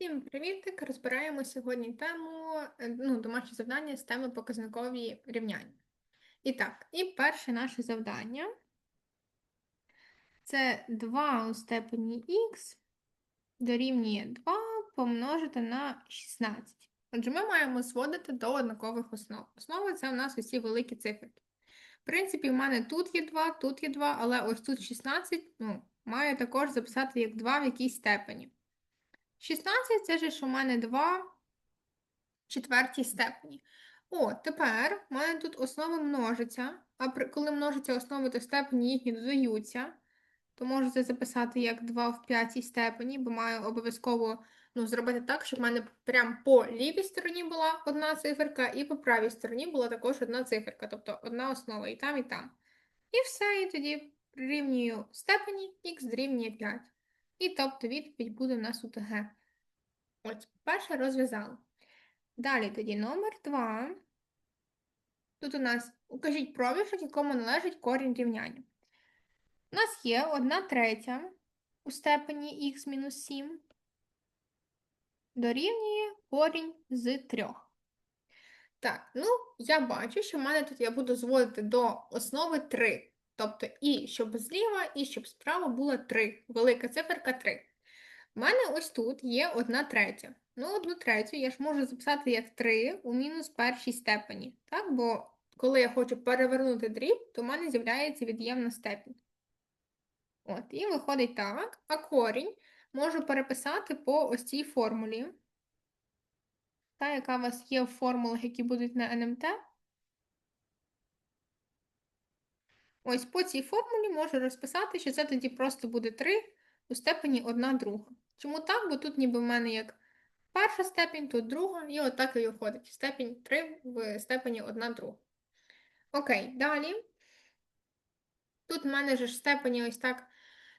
Всім привітик! Розбираємо сьогодні тему, е, ну, домашнє завдання з теми показникові рівняння. І так, і перше наше завдання це 2 у степені х дорівнює 2 помножити на 16. Отже, ми маємо зводити до однакових основ. Основи це у нас усі великі цифри. В принципі, в мене тут є 2, тут є 2, але ось тут 16, ну, маю також записати як 2 в якійсь степені. 16 це ж, в мене 2 в четвертій степені. О, тепер в мене тут основи множаться, а при, коли множаться основи, то степені їхні додаються, то можу це записати як 2 в п'ятій степені, бо маю обов'язково ну, зробити так, щоб в мене прямо по лівій стороні була одна циферка, і по правій стороні була також одна циферка, тобто одна основа і там, і там. І все, і тоді прирівнюю степені, х дорівнює 5. І тобто відповідь буде у нас у ТГ. Ось, перше розв'язала. Далі тоді номер 2. Тут у нас укажіть проміжок, якому належить корінь рівняння. У нас є 1 третя у степені х мінус 7 дорівнює корінь з 3. Так, ну, я бачу, що в мене тут я буду зводити до основи 3. Тобто і щоб зліва, і щоб справа була 3. Велика циферка 3. У мене ось тут є 1 третя. Ну, 1 третю я ж можу записати як 3 у мінус першій степені. Так? Бо коли я хочу перевернути дріб, то в мене з'являється від'ємна степінь. От, і виходить так. А корінь можу переписати по ось цій формулі. Та, яка у вас є в формулах, які будуть на НМТ. Ось по цій формулі можу розписати, що це тоді просто буде 3 у степені 1 друга. Чому так? Бо тут ніби в мене як перша степінь, тут друга, і отак і виходить. Степінь 3 в степені 1 друга. Окей, далі. Тут в мене ж степені ось так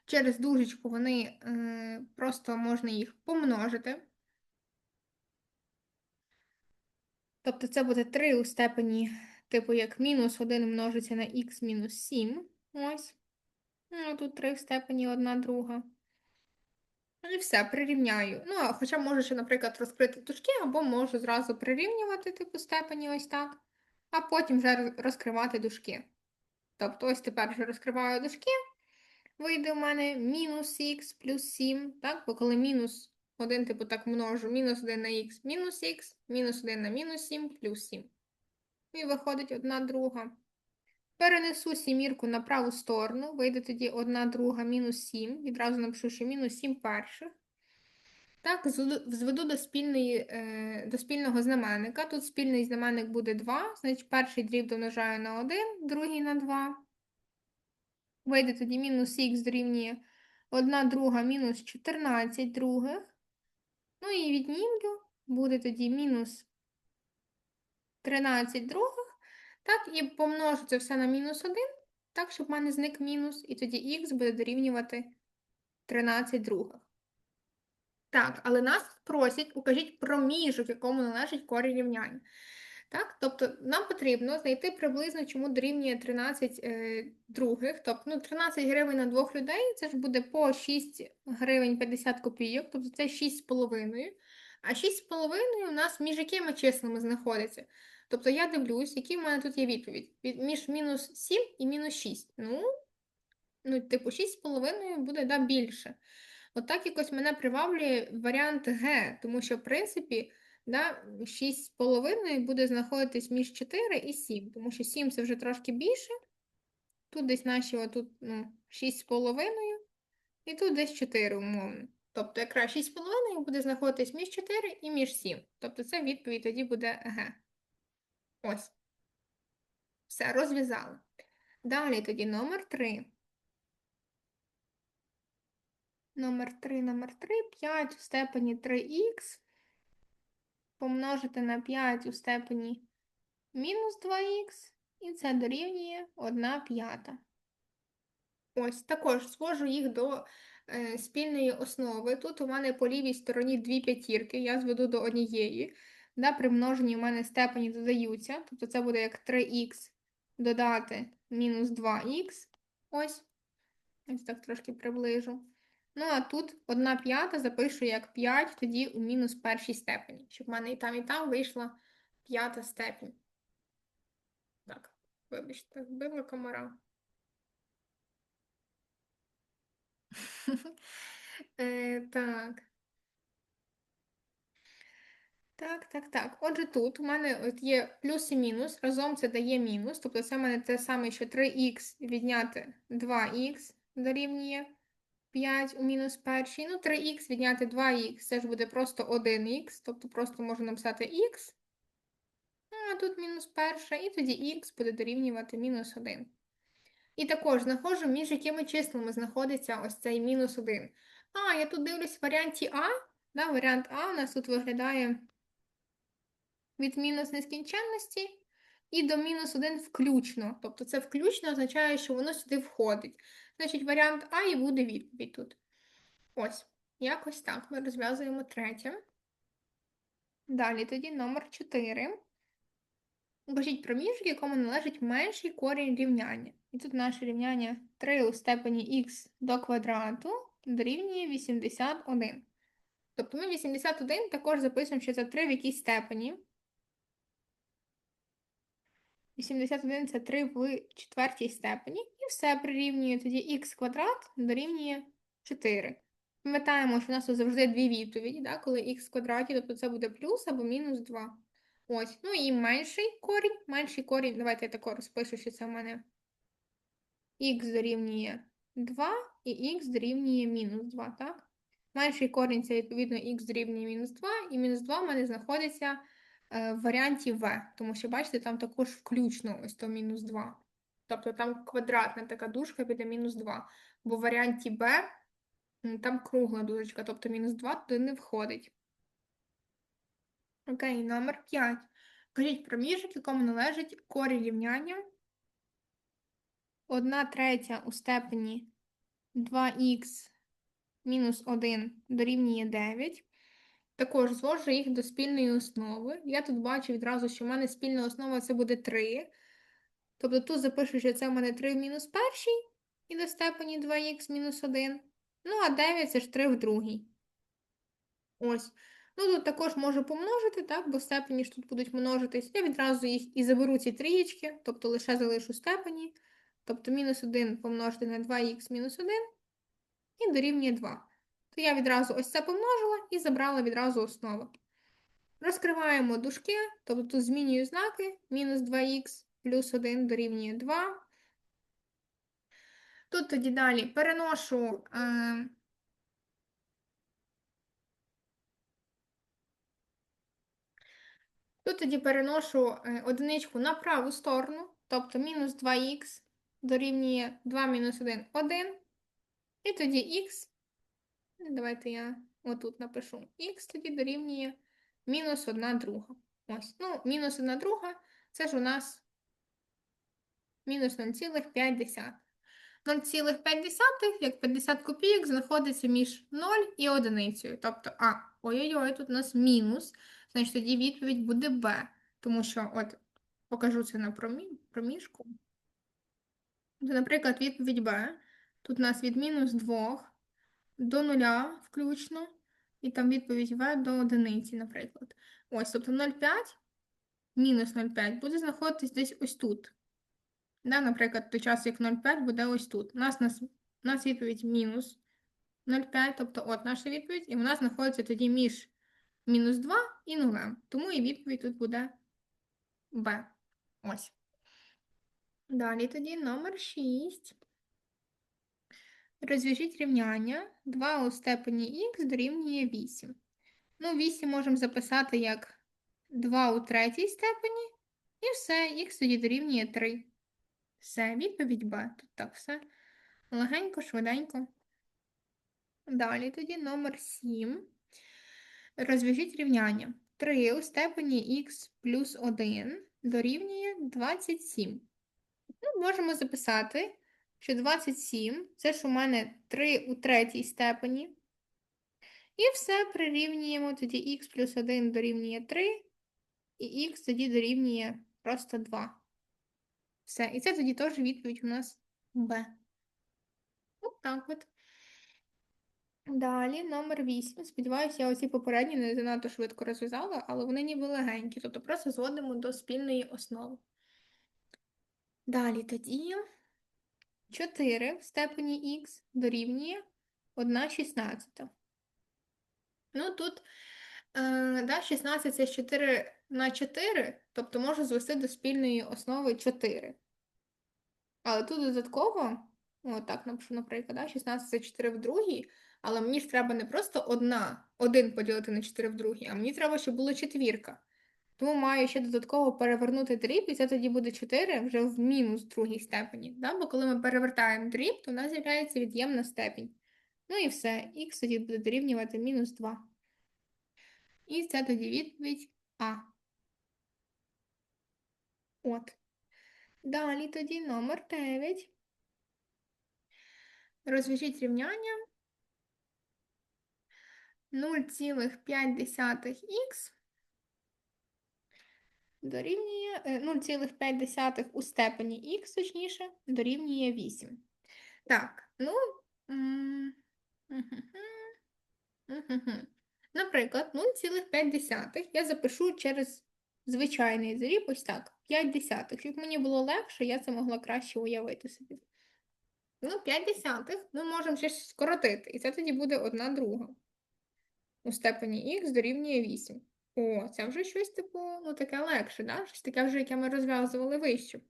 через дужечку вони е, просто можна їх помножити. Тобто це буде 3 у степені, типу, як мінус 1 множиться на х мінус 7. Ось. Ну, тут 3 в степені 1 друга. Ну і все, прирівняю. Ну, хоча можу ще, наприклад, розкрити дужки, або можу зразу прирівнювати типу степені ось так, а потім вже розкривати дужки. Тобто, ось тепер вже розкриваю дужки, вийде у мене мінус х плюс 7, так? Бо коли мінус 1, типу, так множу, мінус 1 на х, мінус х, мінус 1 на мінус 7 плюс 7. І виходить одна друга. Перенесу сімірку на праву сторону, вийде тоді 1 друга мінус 7. Відразу напишу, що мінус 7 перших. Так, зведу до спільної, е, до спільного знаменника. Тут спільний знаменник буде 2, значить перший дріб домножаю на 1, другий на 2. Вийде тоді мінус х дорівнює 1 друга мінус 14 других. Ну і віднімлю, буде тоді мінус 13 других. Так, і помножу це все на мінус 1, так, щоб в мене зник мінус, і тоді х буде дорівнювати 13 других. Так, але нас просять, укажіть проміжок, якому належить корінь рівняння. Так, Тобто нам потрібно знайти приблизно, чому дорівнює 13 е, других. Тобто ну, 13 гривень на двох людей, це ж буде по 6 гривень 50 копійок, тобто це 6,5. А 6,5 у нас між якими числами знаходиться? Тобто я дивлюсь, який в мене тут є відповідь. Між мінус 7 і мінус 6. Ну, ну типу, 6,5 буде да, більше. От так якось мене приваблює варіант Г, тому що, в принципі, да, 6,5 буде знаходитись між 4 і 7, тому що 7 це вже трошки більше. Тут десь наші отут, ну, 6,5, і тут десь 4 умовно. Тобто, якраз 6,5 буде знаходитись між 4 і між 7. Тобто, це відповідь тоді буде Г. Ось. Все, розв'язали. Далі тоді номер 3. Номер 3, номер 3, 5 у степені 3х. Помножити на 5 у степені мінус 2х. І це дорівнює 1 п'ята. Ось, також звожу їх до спільної основи. Тут у мене по лівій стороні дві п'ятірки, я зведу до однієї. Да, При множенні у мене степені додаються, тобто це буде як 3х додати мінус 2х. Ось. Ось так трошки приближу. Ну, а тут 1 п'ята запишу як 5, тоді у мінус першій степені, щоб в мене і там, і там вийшла п'ята степень. Так, вибачте, вбила комара. Е, Так. Так, так, так. Отже, тут у мене от є плюс і мінус. Разом це дає мінус. Тобто це в мене те саме, що 3х відняти 2х дорівнює 5 у мінус першій. Ну, 3х відняти 2х, це ж буде просто 1х, тобто просто можу написати х. А тут мінус перша, і тоді х буде дорівнювати мінус 1. І також знаходжу, між якими числами знаходиться ось цей мінус 1. А, я тут дивлюсь в варіанті А. Да, Варіант А у нас тут виглядає від мінус нескінченності і до мінус 1 включно. Тобто це включно означає, що воно сюди входить. Значить, варіант А і буде відповідь тут. Ось, якось так. Ми розв'язуємо третє. Далі тоді номер 4. Укажіть проміжок, якому належить менший корінь рівняння. І тут наше рівняння 3 у степені х до квадрату дорівнює 81. Тобто ми 81 також записуємо, що це 3 в якійсь степені. 81 це 3 в четвертій степені. І все прирівнює тоді х квадрат дорівнює 4. Пам'ятаємо, що у нас тут завжди дві відповіді, да? коли х в квадраті, тобто це буде плюс або мінус 2. Ось. Ну і менший корінь. Менший корінь, давайте я тако розпишу, що це в мене х дорівнює 2 і х дорівнює мінус 2, так? Менший корінь це, відповідно, х дорівнює мінус 2, і мінус 2 в мене знаходиться е, в варіанті v, тому що, бачите, там також включно ось то мінус 2. Тобто там квадратна така дужка біля мінус 2. Бо в варіанті b там кругла дужечка, тобто мінус 2 туди не входить. Окей, номер 5. Кажіть проміжок, якому належить корінь рівняння 1 третя у степені 2х мінус 1 дорівнює 9. Також звожу їх до спільної основи. Я тут бачу відразу, що в мене спільна основа це буде 3. Тобто тут запишу, що це в мене 3 в мінус першій і до степені 2х мінус 1. Ну, а 9 це ж 3 в другій. Ось. Ну, тут також можу помножити, так, бо степені ж тут будуть множитись. Я відразу їх і заберу ці трієчки, тобто лише залишу степені. Тобто мінус 1 помножити на 2х мінус 1 і дорівнює 2. То я відразу ось це помножила і забрала відразу основу. Розкриваємо дужки, тобто тут змінюю знаки, мінус 2х плюс 1 дорівнює 2. Тут тоді далі переношу. Е Тут тоді переношу е, одиничку на праву сторону, тобто мінус 2х дорівнює 2 мінус 1 1. І тоді х, давайте я отут напишу, х тоді дорівнює мінус 1 друга. Ось, ну, мінус 1 друга, це ж у нас мінус 0,5. 0,5, як 50 копійок, знаходиться між 0 і одиницею. Тобто, а, ой-ой-ой, тут у нас мінус. Значить, тоді відповідь буде Б. Тому що, от, покажу це на проміжку. Наприклад, відповідь Б. Тут у нас від мінус 2 до 0 включно. І там відповідь В до одиниці, наприклад. Ось, тобто 0,5, мінус 0,5 буде знаходитись десь ось тут. Да, Наприклад, той час, як 0,5 буде ось тут. У нас, у нас відповідь мінус 0,5, тобто от наша відповідь, і вона знаходиться тоді між мінус 2 і 0. Тому і відповідь тут буде Б. Ось. Далі тоді номер 6. Розв'яжіть рівняння 2 у степені х дорівнює 8. Ну, 8 можемо записати як 2 у третій степені, і все, х тоді дорівнює 3. Все, відповідь Б. Тут так все легенько, швиденько. Далі тоді номер 7. Розв'яжіть рівняння. 3 у степені х плюс 1 дорівнює 27. Ну, Можемо записати, що 27 це ж у мене 3 у третій степені. І все прирівнюємо, тоді х плюс 1 дорівнює 3, і х тоді дорівнює просто 2. Все. І це тоді теж відповідь у нас Б. От так от. Далі, номер 8. Сподіваюся, я оці попередні не занадто швидко розв'язала, але вони ніби легенькі, тобто просто зводимо до спільної основи. Далі тоді 4 в степені х дорівнює 1 шістнадцята. Ну, тут е, да, 16 це 4 на 4, тобто можу звести до спільної основи 4. Але тут додатково, от так напишу, наприклад, да, 16 це 4 в другій, але мені ж треба не просто одна, один поділити на 4 в другій, а мені треба, щоб було четвірка. Тому маю ще додатково перевернути дріб, і це тоді буде 4 вже в мінус другій степені. Да? Бо коли ми перевертаємо дріб, то в нас з'являється від'ємна степінь. Ну і все, х тоді буде дорівнювати мінус 2. І це тоді відповідь А. От. Далі тоді номер 9. Розв'яжіть рівняння. 0,5х дорівнює е, 0,5 у степені х, точніше, дорівнює 8. Так, ну. Наприклад, 0,5 я запишу через звичайний заріб, ось так, 5 десятих. Щоб мені було легше, я це могла краще уявити собі. Ну, 5 десятих ми можемо ще скоротити, і це тоді буде 1 друга. У степені х дорівнює 8. О, це вже щось типу, ну таке легше, да? Щось таке вже, яке ми розв'язували вище.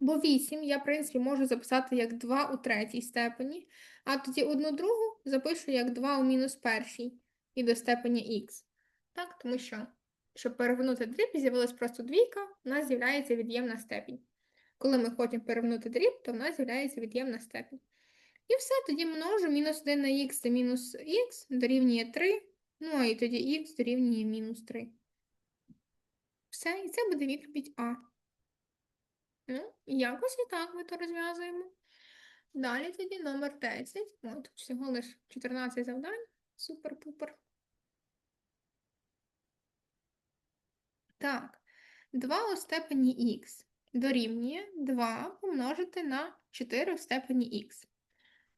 Бо 8 я, в принципі, можу записати як 2 у третій степені, а тоді одну другу запишу як 2 у мінус першій і до степені х. Так, тому що, щоб перевернути дріб, з'явилась просто двійка, у нас з'являється від'ємна степінь. Коли ми хочемо перевернути дріб, то в нас з'являється від'ємна степінь. І все, тоді множу мінус 1 на х це мінус х дорівнює 3, ну і тоді х дорівнює мінус 3. Все, і це буде відповідь А. Ну, якось і так ми то розв'язуємо. Далі тоді номер 10. О, тут всього лише 14 завдань. Супер-пупер. Так, 2 у степені х дорівнює 2 помножити на 4 в степені х.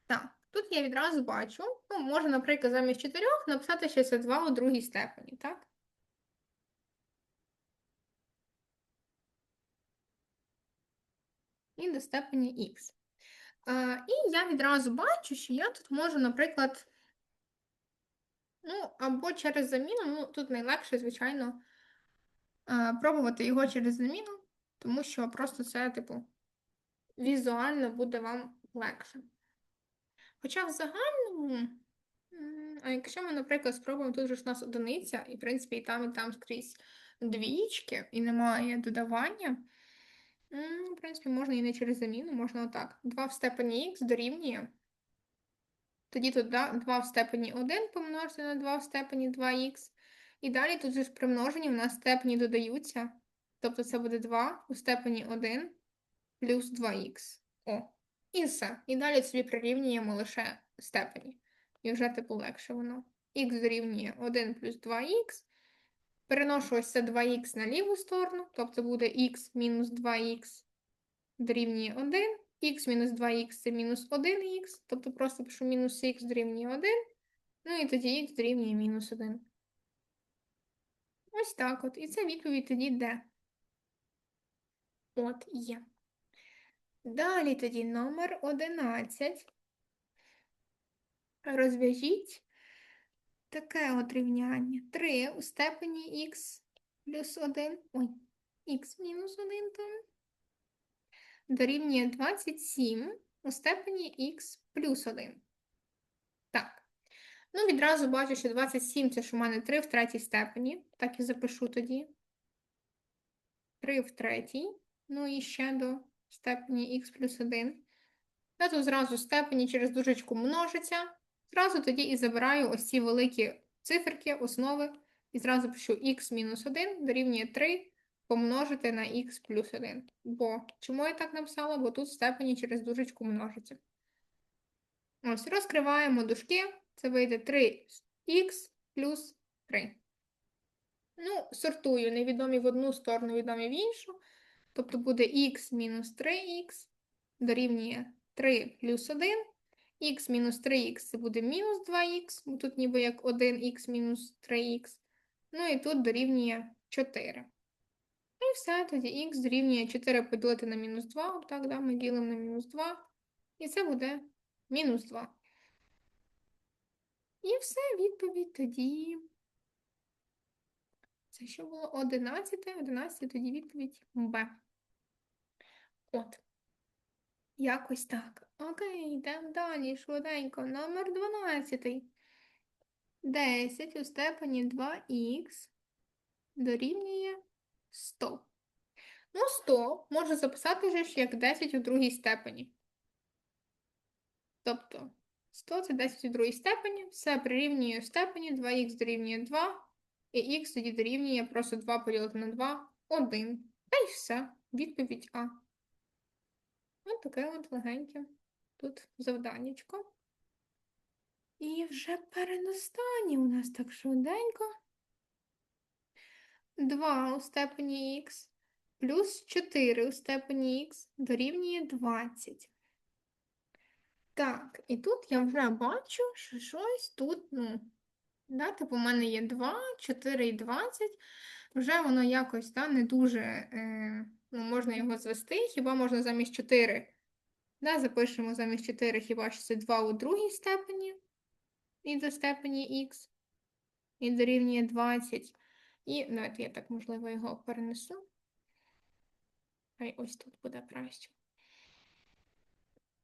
Так, тут я відразу бачу, ну, можна, наприклад, замість 4 написати, що це 2 у другій степені, так? І до степені х. І я відразу бачу, що я тут можу, наприклад, ну, або через заміну, ну, тут найлегше, звичайно, пробувати його через заміну, тому що просто це, типу, візуально буде вам легше. Хоча в загальному, а якщо ми, наприклад, спробуємо, тут же ж у нас одиниця, і, в принципі, і там, і там скрізь двічки, і немає додавання, в принципі, можна і не через заміну, можна отак. 2 в степені х дорівнює. Тоді тут 2 в степені 1 помножити на 2 в степені 2х. І далі тут же ж при множенні в нас степені додаються. Тобто це буде 2 у степені 1 плюс 2х. О, і все. І далі собі прирівнюємо лише степені. І вже типу легше воно. Х дорівнює 1 плюс 2х. Переношу ось це 2х на ліву сторону, тобто буде х мінус 2х дорівнює 1. х мінус 2х це мінус 1х, тобто просто пишу мінус х дорівнює 1. Ну і тоді х дорівнює мінус 1. Ось так от. І це відповідь тоді де. От є. Далі тоді номер 11. Розв'яжіть таке от рівняння. 3 у степені х плюс 1. Ой, х мінус 1 там. Дорівнює 27 у степені х плюс 1. Так. Ну, відразу бачу, що 27 це ж у мене 3 в третій степені. Так і запишу тоді. 3 в третій. Ну і ще до степені х плюс 1. Я тут зразу степені через дужечку множиться. Зразу тоді і забираю ось ці великі циферки, основи. І зразу пишу х мінус 1 дорівнює 3 помножити на х плюс 1. Бо чому я так написала? Бо тут степені через дужечку множиться. Ось, розкриваємо дужки. Це вийде 3х плюс 3. Ну, сортую невідомі в одну сторону, відомі в іншу. Тобто буде х мінус 3х дорівнює 3 плюс 1. х мінус 3х це буде мінус 2х, бо тут ніби як 1х мінус 3х. Ну і тут дорівнює 4. Ну і все, тоді х дорівнює 4 поділити на мінус 2. Отак, да, ми ділимо на мінус 2. І це буде мінус 2. І все, відповідь тоді. Це що було 11, 11, тоді відповідь Б. От. Якось так. Окей, йдемо далі, швиденько. Номер 12. 10 у степені 2х дорівнює 100. Ну, 100 можна записати вже як 10 у другій степені. Тобто 100 це 10 у другій степені, все прирівнює в степені, 2х дорівнює 2, і х тоді дорівнює просто 2 поділити на 2, 1. Та й все. Відповідь А. Ось таке от легеньке тут завданнячко. І вже передостаннє у нас так швиденько. 2 у степені х плюс 4 у степені х дорівнює 20. Так, і тут я вже бачу, що щось тут, ну, да, типу, у мене є 2, 4 і 20. Вже воно якось да, не дуже е, можна його звести, хіба можна замість 4. Да, запишемо замість 4, хіба що це 2 у другій степені і до степені х, і дорівнює 20. І давайте я так, можливо, його перенесу. Хай ось тут буде краще.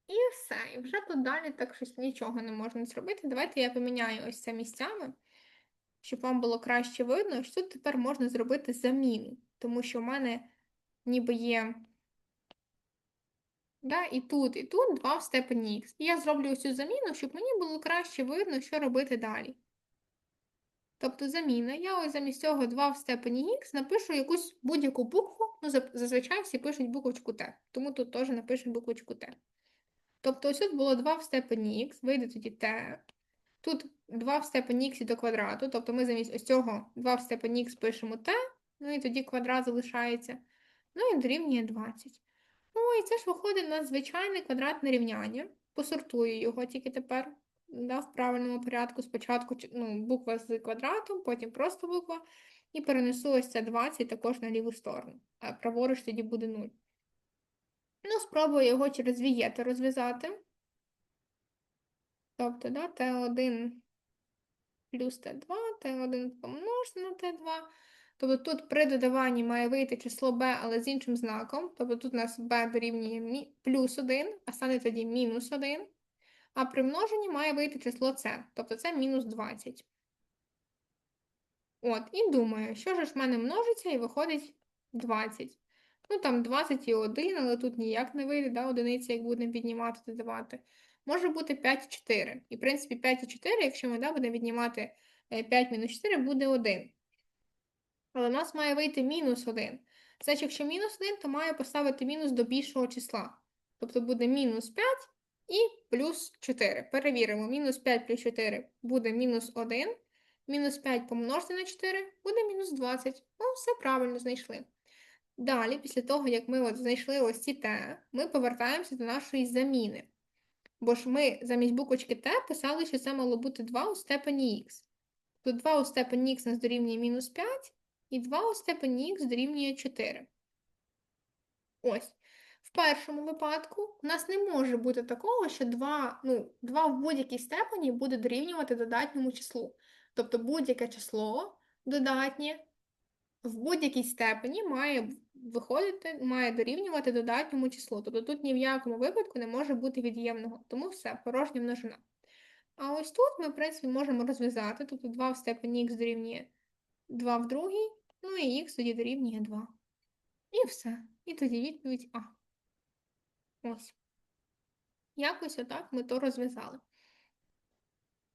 І все. І вже тут далі так щось нічого не можна зробити. Давайте я поміняю ось це місцями, щоб вам було краще видно, що тут тепер можна зробити заміну, тому що в мене ніби є. Да, і тут, і тут 2 в степені х. І я зроблю цю заміну, щоб мені було краще видно, що робити далі. Тобто заміна. Я ось замість цього 2 в степені х напишу якусь будь-яку букву. Ну, зазвичай всі пишуть буквочку Т, тому тут теж напишемо буквочку Т. Тобто ось тут було 2 в степені х, вийде тоді Т. Тут 2 в степені х до квадрату, тобто ми замість ось цього 2 в степені х пишемо Т, ну і тоді квадрат залишається. Ну і дорівнює 20. Ну, і це ж виходить на звичайне квадратне рівняння. Посортую його тільки тепер да, в правильному порядку. Спочатку ну, буква з квадратом, потім просто буква. І перенесу ось це 20 також на ліву сторону. А праворуч тоді буде 0. Ну, спробую його через вієти розв'язати. Тобто, да, Т1 плюс Т2, Т1 помножити на Т2. Тобто тут при додаванні має вийти число b, але з іншим знаком. Тобто тут у нас b дорівнює плюс 1, а стане тоді мінус 1. А при множенні має вийти число c, тобто це мінус 20. От, і думаю, що ж в мене множиться і виходить 20. Ну, там 20 і 1, але тут ніяк не вийде, да, одиниці, як будемо віднімати, додавати. Може бути 5 і 4. І, в принципі, 5 і 4, якщо ми да, будемо віднімати 5 е, мінус 4, буде 1. Але в нас має вийти мінус 1. Значить, якщо мінус 1, то має поставити мінус до більшого числа. Тобто буде мінус 5 і плюс 4. Перевіримо, мінус 5 плюс 4 буде мінус 1. Мінус 5 помножити на 4 буде мінус 20. Ну, все правильно знайшли. Далі, після того, як ми от знайшли ось ці Т, ми повертаємося до нашої заміни. Бо ж ми замість буквочки Т писали, що це мало бути 2 у степені х. Тут 2 у степені х нас дорівнює мінус 5, і 2 у степені х дорівнює 4. Ось. В першому випадку у нас не може бути такого, що 2, ну, 2 в будь-якій степені буде дорівнювати додатньому числу. Тобто будь-яке число додатнє в будь-якій степені має виходити, має дорівнювати додатньому числу. Тобто тут ні в якому випадку не може бути від'ємного, тому все, порожня множина. А ось тут ми, в принципі, можемо розв'язати, тобто 2 в степені х дорівнює 2 в другій, ну і х тоді дорівнює 2. І все. І тоді відповідь А. Ось. Якось отак ми то розв'язали.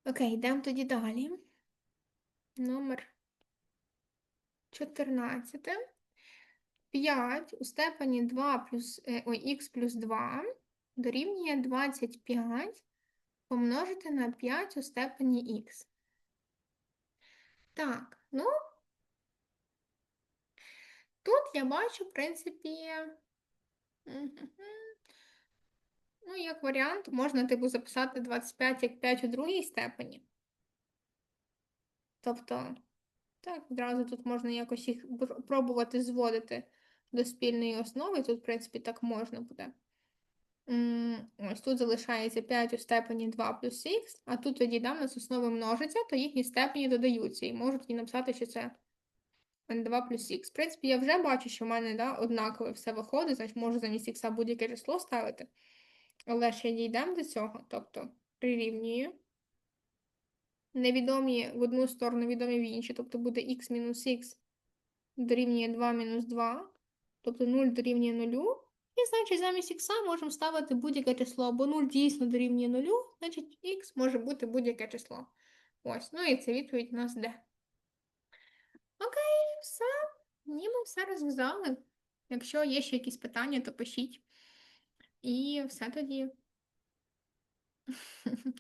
Окей, йдемо тоді далі. Номер 14. 5 у степені 2 плюс, е, ой, х плюс 2 дорівнює 25 помножити на 5 у степені х. Так, ну, тут я бачу, в принципі, Ну, як варіант, можна типу записати 25 як 5 у другій степені. Тобто, так, одразу тут можна якось їх пробувати зводити до спільної основи. Тут, в принципі, так можна буде. Ось тут залишається 5 у степені 2 плюс х, а тут тоді да, у нас основи множаться, то їхні степені додаються. І можу тоді написати, що це 2 плюс х. В принципі, я вже бачу, що в мене да, однаково все виходить, значить можу замість х будь-яке число ставити. Але ще дійдемо до цього, тобто прирівнюю. Невідомі в одну сторону, відомі в іншу, тобто буде х мінус х дорівнює 2 мінус 2, тобто 0 дорівнює 0. І значить замість х можемо ставити будь-яке число, бо 0 дійсно дорівнює 0, значить х може бути будь-яке число. Ось, ну і це відповідь у нас де. Все. Ніби все розв'язали. Якщо є ще якісь питання, то пишіть. І все тоді.